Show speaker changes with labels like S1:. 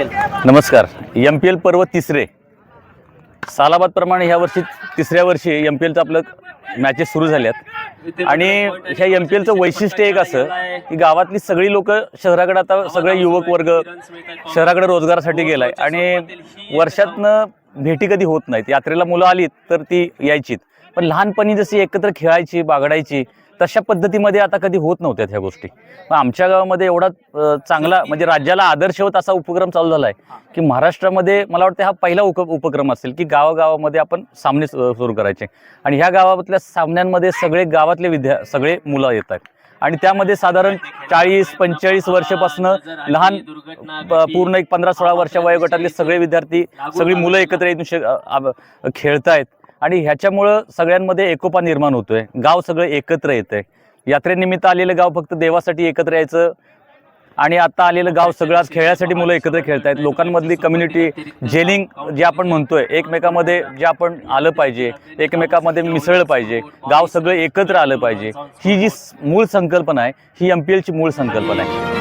S1: नमस्कार. M P L पर्व तिसरे. सालाबादप्रमाणे ह्या वर्षी तिसऱ्या वर्षी एम पी एलचं आपलं मॅचेस सुरू झाल्यात. आणि ह्या एम पी एलचं वैशिष्ट्य एक असं की गावातली सगळी लोक शहराकडे आता सगळे युवक वर्ग शहराकडे रोजगारासाठी गेलाय. आणि वर्षातनं भेटी कधी होत नाहीत. यात्रेला मुलं आलीत तर ती यायचीत. पण लहानपणी जशी एकत्र खेळायची बागडायची तशा पद्धतीमध्ये आता कधी होत नव्हत्या ह्या गोष्टी. मग आमच्या गावामध्ये एवढा चांगला म्हणजे राज्याला आदर्शवत असा उपक्रम चालू झाला आहे की महाराष्ट्रामध्ये मला वाटतं हा पहिला उप उपक्रम असेल की गावागावामध्ये आपण सामने सुरू करायचे. आणि ह्या गावातल्या सामन्यांमध्ये सगळे गावातले विद्या सगळे मुलं येत आहेत आणि त्यामध्ये साधारण चाळीस पंचेचाळीस वर्षापासनं लहान पूर्ण एक पंधरा सोळा वर्ष वयोगटातले सगळे विद्यार्थी सगळी मुलं एकत्र येऊन खेळतायत. आणि ह्याच्यामुळं सगळ्यांमध्ये एकोपा निर्माण होतोय. गाव सगळं एकत्र येतंय. यात्रेनिमित्त आलेलं गाव फक्त देवासाठी एकत्र यायचं आणि आता आलेलं गाव सगळं खेळासाठी मुलं एकत्र खेळतायत. लोकांमधली कम्युनिटी जेलिंग जे आपण म्हणतोय एकमेकामध्ये जे आपण आलं पाहिजे एकमेकामध्ये मिसळलं पाहिजे गाव सगळं एकत्र आलं पाहिजे ही जी मूळ संकल्पना आहे ही एम पी एलची मूळ संकल्पना आहे.